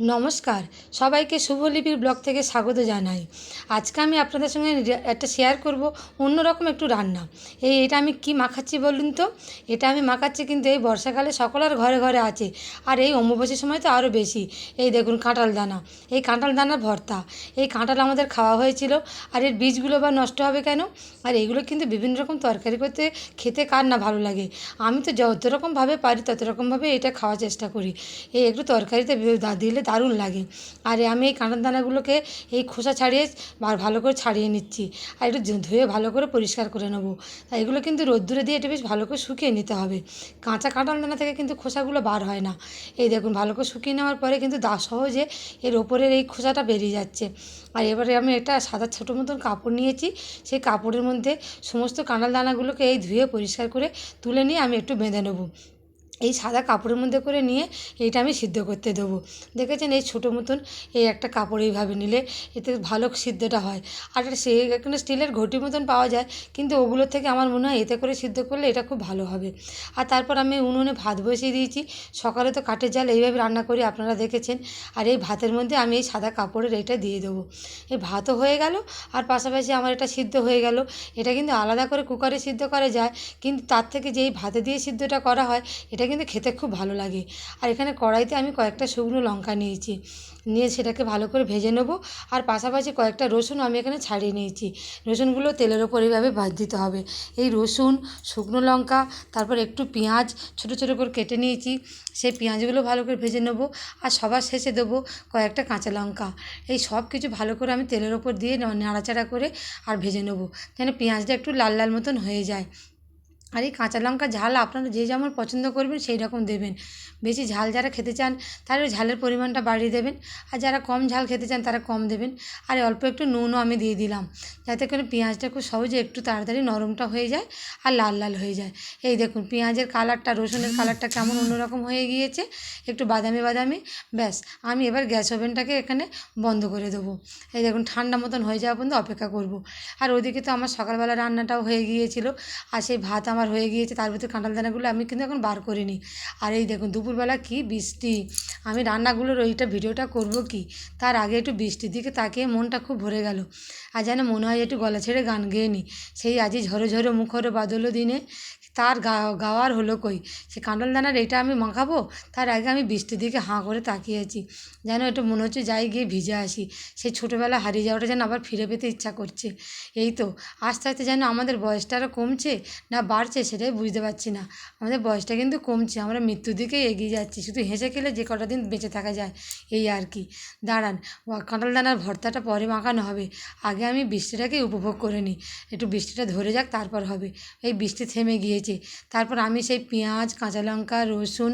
নমস্কার। সবাইকে শুভলিপির ব্লগ থেকে স্বাগত জানাই। আজকে আমি আপনাদের সঙ্গে একটা শেয়ার করব অন্যরকম একটু রান্না। এই এটা আমি কি মাখাচ্ছি বলুন তো? এটা আমি মাখাচ্ছি কিন্তু এই বর্ষাকালে সকলের ঘরে ঘরে আছে। আর এই অম্বুবাসীর সময় তো আরও বেশি। এই দেখুন কাঁঠাল দানা। এই কাঁঠাল দানার ভর্তা। এই কাঁঠাল আমাদের খাওয়া হয়েছিল। আর এর বীজগুলো বা নষ্ট হবে কেন? আর এগুলো কিন্তু বিভিন্ন রকম তরকারি করতে খেতে কার না ভালো লাগে। আমি তো যত রকমভাবে পারি তত রকমভাবে এটা খাওয়ার চেষ্টা করি। এই একটু তরকারিতে দিলে দারুণ লাগে। আর আমি এই কাঁঠাল দানাগুলোকে এই খোসা ছাড়িয়ে ভালো করে ছাড়িয়ে নিচ্ছি। আর একটু ধুয়ে ভালো করে পরিষ্কার করে নেব। আর এগুলো কিন্তু রোদ্দুরে দিয়ে এটা বেশ ভালো করে শুকিয়ে নিতে হবে। কাঁচা কাঁঠাল দানা থেকে কিন্তু খোসাগুলো বার হয় না। এই দেখুন, ভালো করে শুকিয়ে নেওয়ার পরে কিন্তু দা সহজে এর ওপরের এই খোসাটা বেরিয়ে যাচ্ছে। আর এবারে আমি একটা সাদা ছোটো মতন কাপড় নিয়েছি। সেই কাপড়ের মধ্যে সমস্ত কাঁঠাল দানাগুলোকে এই ধুয়ে পরিষ্কার করে তুলে নিয়ে আমি একটু বেঁধে নেব। এই সাদা কাপড়ের মধ্যে করে নিয়ে এইটা আমি সিদ্ধ করতে দেবো। দেখেছেন? এই ছোটো মতন এই একটা কাপড় এইভাবে নিলে এতে ভালো সিদ্ধটা হয়। আর সে এখানে স্টিলের ঘটির মতন পাওয়া যায়, কিন্তু ওগুলোর থেকে আমার মনে হয় এতে করে সিদ্ধ করলে এটা খুব ভালো হবে। আর তারপর আমি উনুনে ভাত বসিয়ে দিয়েছি। সকালে তো কাঠের জাল এইভাবে রান্না করি, আপনারা দেখেছেন? আর এই ভাতের মধ্যে আমি এই সাদা কাপড়ের এইটা দিয়ে দেবো। এই ভাতও হয়ে গেল, আর পাশাপাশি আমার এটা সিদ্ধ হয়ে গেল। এটা কিন্তু আলাদা করে কুকারে সিদ্ধ করা যায়, কিন্তু তার থেকে যেই ভাতে দিয়ে সিদ্ধটা করা হয়, এটা কিন্তু খেতে খুব ভালো লাগে। আর এখানে কড়াইতে আমি কয়েকটা শুকনো লঙ্কা নিয়েছি। নিয়ে সেটাকে ভালো করে ভেজে নেব। আর পাশাপাশি কয়েকটা রসুন আমি এখানে ছাড়িয়ে নিয়েছি। রসুনগুলো তেলের ওপর এইভাবে ভাজ দিতে হবে। এই রসুন, শুকনো লঙ্কা, তারপর একটু পেঁয়াজ ছোটো ছোটো করে কেটে নিয়েছি। সেই পেঁয়াজগুলো ভালো করে ভেজে নেব। আর সবার শেষে দেবো কয়েকটা কাঁচা লঙ্কা। এই সব কিছু ভালো করে আমি তেলের ওপর দিয়ে নাড়াচাড়া করে আর ভেজে নেব। যেন পেঁয়াজটা একটু লাল লাল মতন হয়ে যায়। আর এই কাঁচা লঙ্কা ঝাল আপনারা যে যেমন পছন্দ করবেন সেই রকম দেবেন। বেশি ঝাল যারা খেতে চান ওই ঝালের পরিমাণটা বাড়িয়ে দেবেন। আর যারা কম ঝাল খেতে চান, তারা কম দেবেন। আর অল্প একটু নুনও আমি দিয়ে দিলাম। যাতে করে পেঁয়াজটা খুব সহজে একটু তাড়াতাড়ি নরমটা হয়ে যায় আর লাল লাল হয়ে যায়। এই দেখুন, পেঁয়াজের কালারটা, রসুনের কালারটা কেমন অন্যরকম হয়ে গিয়েছে। একটু বাদামি বাদামি, ব্যাস। আমি এবার গ্যাস ওভেনটাকে এখানে বন্ধ করে দেবো। এই দেখুন, ঠান্ডা মতন হয়ে যাওয়া পর্যন্ত অপেক্ষা করব। আর ওদিকে তো আমার সকালবেলা রান্নাটাও হয়ে গিয়েছিল। আর সেই ভাত আমার হয়ে গিয়েছে, তার ভিতরে কাঁঠাল দানাগুলো আমি কিন্তু এখন বার করিনি। আর এই দেখুন, দুপুরবেলা কি বৃষ্টি। আমি রান্নাগুলোর ওইটা ভিডিওটা করব কি? তার আগে একটু বৃষ্টির দিকে তাকিয়ে মনটা খুব ভরে গেল। আর যেন মনে হয় একটু গলা ছেড়ে গান গেয়ে নিই সেই আজই ঝরো ঝরো মুখর বাদল দিনে তার গাওয়ার হলো কই? সে কাঁঠাল দানার এটা আমি মাখাবো? তার আগে আমি বৃষ্টির দিকে হাঁ করে তাকিয়েছি যেন একটু মনে হচ্ছে যাই গিয়ে ভিজে আসি। সেই ছোটোবেলা হারিয়ে যাওয়াটা যেন আবার ফিরে পেতে ইচ্ছা করছে। এই তো, আস্তে আস্তে যেন আমাদের বয়সটা আরও কমছে না বাড়ছে সেটাই বুঝতে পারছি না। আমাদের বয়সটা কিন্তু কমছে, আমরা মৃত্যুর দিকেই এগিয়ে যাচ্ছি। শুধু হেসে খেলে যে কটা দিন বেঁচে থাকা যায়, এই আর কি। দাঁড়ান কাঁঠাল দানার ভর্তাটা পরে মাখানো হবে। আগে আমি বৃষ্টিটাকে উপভোগ করে নিই। একটু বৃষ্টিটা ধরে যাক, তারপর হবে। এই বৃষ্টি থেমে গিয়েছে। তারপর আমি সেই পেঁয়াজ কাঁচা লঙ্কা রসুন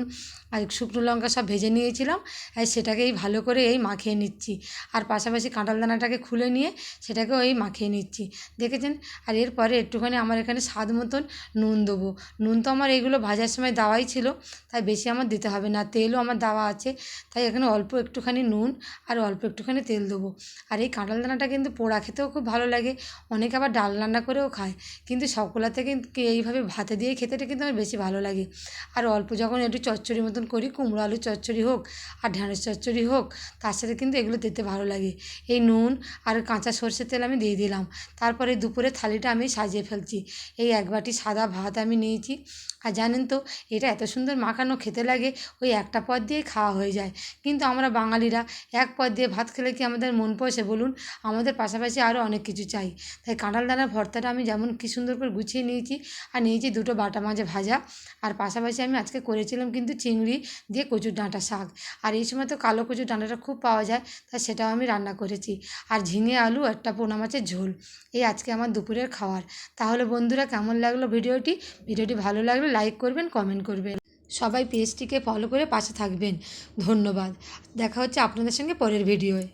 আর শুকনো লঙ্কা সব ভেজে নিয়েছিলাম, আর সেটাকেই ভালো করে এই মাখিয়ে নিচ্ছি। আর পাশাপাশি কাঁঠাল দানাটাকে খুলে নিয়ে সেটাকেও এই মাখিয়ে নিচ্ছি। দেখেছেন? আর এরপরে একটুখানি আমার এখানে স্বাদ মতন নুন দেবো। নুন তো আমার এগুলো ভাজার সময় দেওয়াই ছিল, তাই বেশি আমার দিতে হবে না। তেলও আমার দেওয়া আছে, তাই এখানে অল্প একটুখানি নুন আর অল্প একটুখানি তেল দেবো। আর এই কাঁঠাল দানাটা কিন্তু পোড়া খেতেও খুব ভালো লাগে, অনেকে আবার ডাল রান্না করেও খায়। কিন্তু সকলাতে কিন্তু এইভাবে ভাতে দিয়ে খেতেটা কিন্তু আমার বেশি ভালো লাগে। আর অল্প যখন একটু চচ্চড়ি মতন করি, কুমড়ো আলু চচ্চড়ি হোক আর ঢ্যাঁড়স চচ্চড়ি হোক, তার সাথে কিন্তু এগুলো দিতে ভালো লাগে। এই নুন আর কাঁচা সর্ষের তেল আমি দিয়ে দিলাম। তারপরে দুপুরে থালিটা আমি সাজিয়ে ফেলছি। এই এক বাটি সাদা ভাত আমি নিয়েছি। আর জানেন তো, এটা এত সুন্দর মাখানো খেতে লাগে, ওই একটা পদ দিয়েই খাওয়া হয়ে যায়। কিন্তু আমরা বাঙালিরা এক পদ দিয়ে ভাত খেলে কি আমাদের মন পয়সে বলুন? আমাদের পাশাপাশি আরও অনেক কিছু চাই। তাই কাঁঠাল দানার ভর্তাটা আমি যেমন কি সুন্দর করে গুছিয়ে নিয়েছি, আর নিয়েছি দুটো বাটা মাঝে ভাজা। আর পাশাপাশি আমি আজকে করেছিলাম কিন্তু চিংড়ি দিয়ে কচুর ডাঁটা শাক। আর এই সময় তো কালো কচুর ডাঁটাটা খুব পাওয়া যায় তাই সেটাও আমি রান্না করেছি। আর ঝিঙে আলু একটা পোনা মাছের ঝোল, এই আজকে আমার দুপুরের খাওয়ার। তাহলে বন্ধুরা, কেমন লাগল ভিডিওটি? ভিডিওটি ভালো লাগলে লাইক করবেন, কমেন্ট করবেন। সবাই পেজটিকে ফলো করে পাশে থাকবেন। ধন্যবাদ। দেখা হচ্ছে আপনাদের সঙ্গে পরের ভিডিওয়।